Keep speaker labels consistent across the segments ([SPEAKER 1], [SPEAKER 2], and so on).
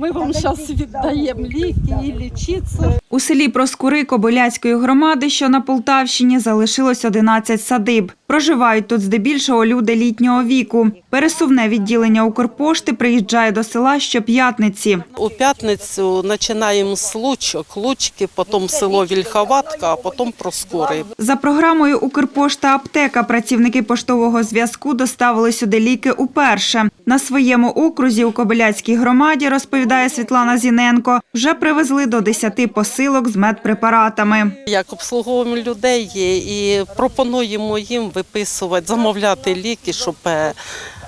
[SPEAKER 1] Ми вам зараз віддаємо ліки і лічитися.
[SPEAKER 2] У селі Проскури Кобиляцької громади, що на Полтавщині, залишилось 11 садиб. Проживають тут здебільшого люди літнього віку. Пересувне відділення Укрпошти приїжджає до села щоп'ятниці.
[SPEAKER 1] У п'ятницю починаємо з лучок, лучки, потім село Вільховатка, а потім Проскури.
[SPEAKER 2] За програмою Укрпошта Аптека працівники поштового зв'язку доставили сюди ліки уперше. На своєму окрузі у Кобиляцькій громаді, розповідає Світлана Зіненко, вже привезли до 10 посилок з медпрепаратами.
[SPEAKER 1] Як обслуговуємо людей і пропонуємо їм виписувати, замовляти ліки, щоб е,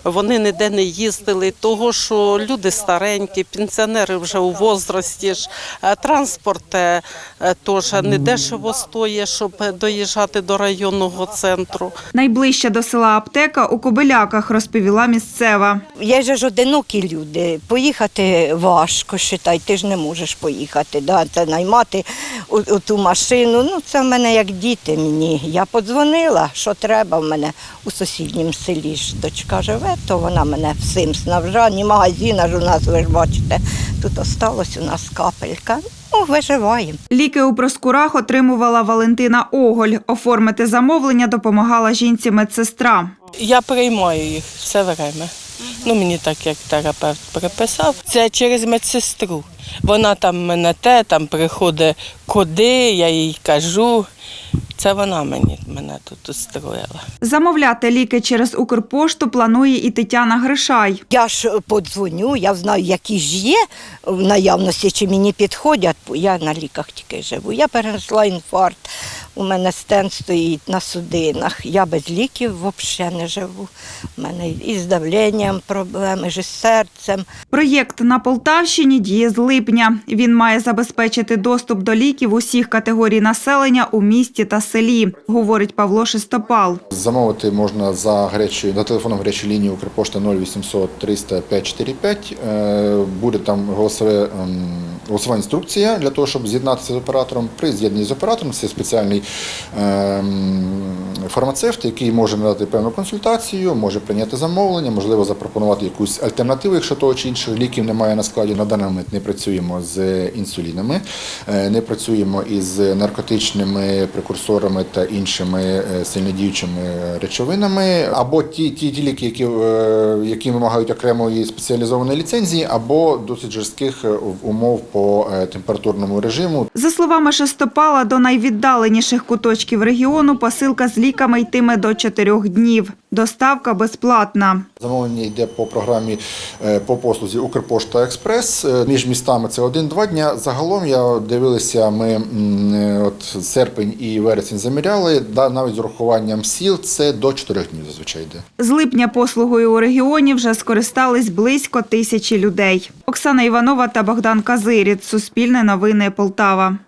[SPEAKER 1] вони ніде не їздили, того що люди старенькі, пенсіонери вже у возрасті ж, е, транспорт е, е, теж не дешево стоїть, щоб доїжджати до районного центру.
[SPEAKER 2] Найближча до села аптека у Кобиляках, розповіла місцева.
[SPEAKER 3] Є ж одинокі люди. Поїхати важко, считай, ти ж не можеш поїхати. Да? Це наймати у, у ту машину. Ну, це в мене як діти мені. Я подзвонила, що треба в мене у сусідньому селі ж дочка живе, то вона мене всім снабжає. Ні магазина ж у нас, ви ж бачите, тут осталось у нас капелька. Ну, виживаємо.
[SPEAKER 2] Ліки у Проскурах отримувала Валентина Оголь. Оформити замовлення допомагала жінці медсестра.
[SPEAKER 4] Я приймаю їх все время. Ну, мені так як терапевт приписав. Це через медсестру. Вона там мене те, там приходить куди, я їй кажу. Це вона мені мене тут устроїла.
[SPEAKER 2] Замовляти ліки через Укрпошту планує і Тетяна Гришай.
[SPEAKER 3] Я ж подзвоню, я знаю, які ж є в наявності, чи мені підходять. бо Я на ліках тільки живу. Я перенесла інфаркт. У мене стенд стоїть на судинах. Я без ліків взагалі не живу. У мене і з давленням проблеми, і з серцем.
[SPEAKER 2] Проєкт на Полтавщині діє з липня. Він має забезпечити доступ до ліків усіх категорій населення у місті та селі, говорить Павло Шестопал.
[SPEAKER 5] Замовити можна за гарячою за телефоном гарячої лінії Укрпошта 0800 300 545. Е, Буде там голосове ем, голосова інструкція для того, щоб з'єднатися з оператором. При з'єднанні з оператором це спеціальний ем, фармацевт, який може надати певну консультацію, може прийняти замовлення, можливо, запропонувати якусь альтернативу, якщо того чи інших ліків немає на складі. На даний момент не працюємо з інсулінами, е, не працюємо із наркотичними прекурсорами та іншими е, сильнодіючими речовинами, або ті, ті, ті ліки, які, е, які вимагають окремої спеціалізованої ліцензії, або досить жорстких умов по температурному режиму.
[SPEAKER 2] За словами Шестопала, до найвіддаленіших куточків регіону посилка з ліками йтиме до чотирьох днів. Доставка безплатна.
[SPEAKER 5] Замовлення йде по програмі по послузі Укрпошта Експрес. Між містами це один-два дня. Загалом я дивилися, ми е, от серпень і вересень заміряли. Навіть з урахуванням сіл це до чотирьох днів зазвичай йде.
[SPEAKER 2] З липня послугою у регіоні вже скористались близько тисячі людей. Оксана Іванова та Богдан Казиріт. Суспільне новини Полтава.